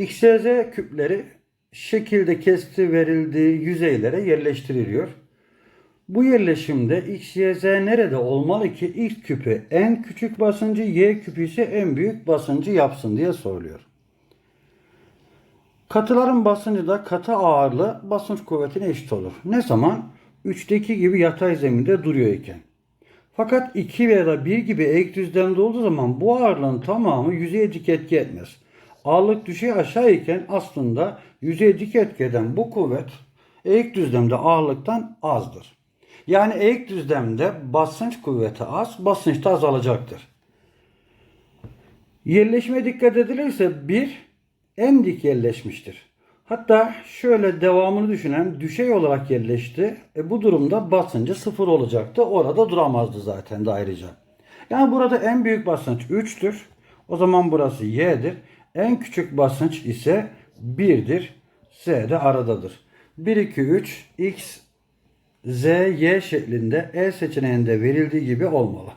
X, Y, Z küpleri şekilde kesti verildiği yüzeylere yerleştiriliyor. Bu yerleşimde X, Y, Z nerede olmalı ki X küpü en küçük basıncı, Y küpü ise en büyük basıncı yapsın diye soruluyor. Katıların basıncı da katı ağırlığı basınç kuvvetine eşit olur. Ne zaman? 3'teki gibi yatay zeminde duruyor iken. Fakat 2 veya da 1 gibi eğik düzlemde olduğu zaman bu ağırlığın tamamı yüzeye etki etmez. Ağırlık düşey aşağı iken aslında yüzeye dik etki eden bu kuvvet eğik düzlemde ağırlıktan azdır. Yani eğik düzlemde basınç kuvveti az, basınç da azalacaktır. Yerleşmeye dikkat edilirse bir en dik yerleşmiştir. Hatta şöyle devamını düşünen düşey olarak yerleşti. E bu durumda basıncı sıfır olacaktı. Orada duramazdı zaten de ayrıca. Yani burada en büyük basınç 3'tür. O zaman burası y'dir. En küçük basınç ise 1'dir. Z de aradadır. 1, 2, 3, x, z, y şeklinde E seçeneğinde verildiği gibi olmalı.